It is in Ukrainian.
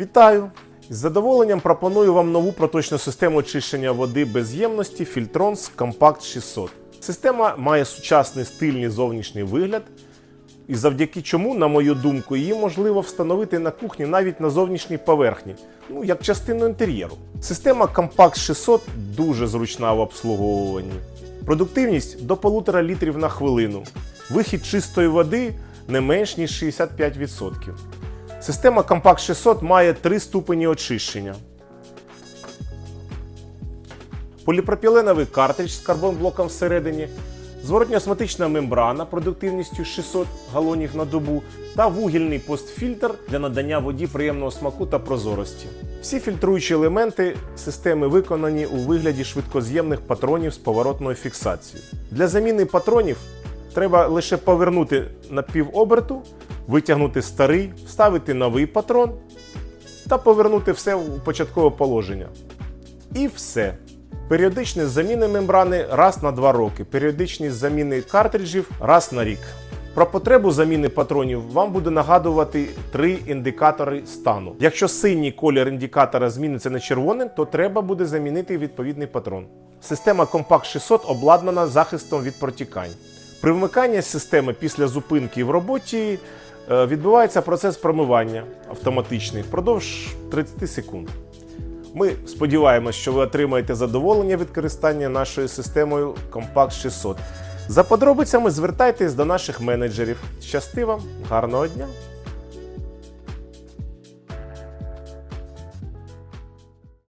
Вітаю! З задоволенням пропоную вам нову проточну систему очищення води без ємності Filtrons Compact 600. Система має сучасний стильний зовнішній вигляд, і завдяки чому, на мою думку, її можливо встановити на кухні навіть на зовнішній поверхні, ну як частину інтер'єру. Система Compact 600 дуже зручна в обслуговуванні. Продуктивність до 1,5 літрів на хвилину. Вихід чистої води не менш ніж 65%. Система Compact 600 має три ступені очищення. Поліпропіленовий картридж з карбон-блоком всередині, зворотньо-осмотична мембрана продуктивністю 600 галонів на добу та вугільний постфільтр для надання воді приємного смаку та прозорості. Всі фільтруючі елементи системи виконані у вигляді швидкоз'ємних патронів з поворотною фіксацією. Для заміни патронів треба лише повернути на півоберту, витягнути старий, вставити новий патрон та повернути все у початкове положення. І все. Періодичність заміни мембрани раз на 2 роки. Періодичність заміни картриджів раз на рік. Про потребу заміни патронів вам буде нагадувати три індикатори стану. Якщо синій колір індикатора зміниться на червоним, то треба буде замінити відповідний патрон. Система Compact 600 обладнана захистом від протікань. При вмиканні системи після зупинки в роботі відбувається процес промивання автоматичний впродовж 30 секунд. Ми сподіваємось, що ви отримаєте задоволення від користання нашою системою Compact 600. За подробицями звертайтесь до наших менеджерів. Щасти вам, гарного дня!